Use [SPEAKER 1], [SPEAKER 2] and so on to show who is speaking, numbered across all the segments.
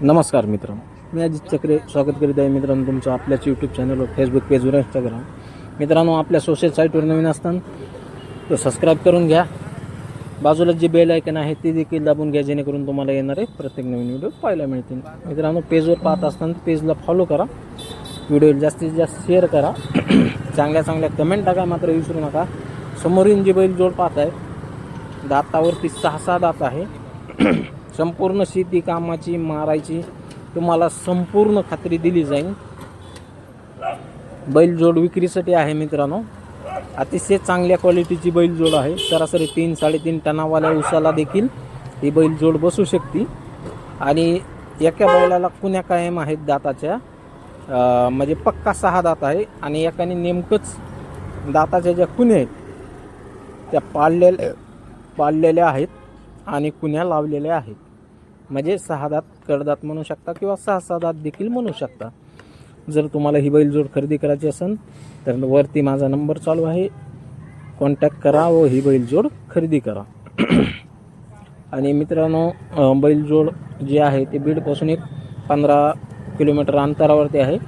[SPEAKER 1] नमस्कार मित्रांनो. मी अजित चक्रे स्वागत करीत आहे मित्रांनो तुमचं आपल्याच यूट्यूब चॅनलवर फेसबुक पेजवर इंस्टाग्राम मित्रांनो आपल्या सोशल साईटवर नवीन असताना तर सबस्क्राईब करून घ्या. बाजूला जे बेल आयकन आहे ते देखील दाबून घ्या जेणेकरून तुम्हाला येणारे प्रत्येक नवीन व्हिडिओ पाहायला मिळतील. मित्रांनो पेजवर पाहत असताना पेजला फॉलो करा. व्हिडिओ जास्तीत जास्त शेअर करा. चांगल्या चांगल्या कमेंट टाका मात्र विसरू नका. समोरील जे बैल जोड पाहत आहे दातावरती सहा सहा दात आहे. संपूर्ण शेती कामाची मारायची तुम्हाला संपूर्ण खात्री दिली जाईल. बैलजोड विक्रीसाठी आहे मित्रांनो. अतिशय चांगल्या क्वालिटीची बैलजोड आहे. सरासरी तीन साडेतीन टनावाल्या उसाला देखील ही बैलजोड बसू शकते. आणि एका बैलाला कुण्या कायम आहेत दाताच्या? म्हणजे पक्का सहा दात आहे आणि एकाने नेमकंच दाताच्या ज्या कुण्या आहेत त्या पाळलेल्या पाळलेल्या आहेत. आणि कुण्या लावलेल्या आहेत. म्हणजे सहा दात कडदात म्हणू शकता किंवा सहा सहा दात देखील म्हणू शकता. जर तुम्हाला ही बैलजोड खरेदी करायची असेल तर वरती माझा नंबर चालू आहे. कॉन्टॅक्ट करा व ही बैलजोड खरेदी करा. आणि मित्रांनो बैलजोड जे आहे ते बीडपासून एक पंधरा किलोमीटर अंतरावरती आहे.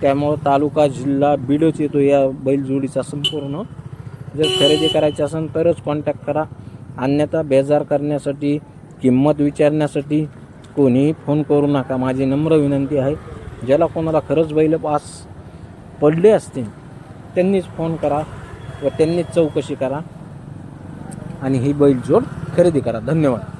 [SPEAKER 1] त्यामुळं तालुका जिल्हा बीडच येतो या बैलजोडीचा संपूर्ण. जर खरेदी करायची असेल तरच कॉन्टॅक्ट करा. अन्यथा बेजार करण्यासाठी किंमत विचारण्यासाठी कोणीही फोन करू नका. माझी नम्र विनंती आहे ज्याला कोणाला खरंच बैल पास पडले असतील त्यांनीच फोन करा व त्यांनीच चौकशी करा आणि ही बैलजोड खरेदी करा. धन्यवाद.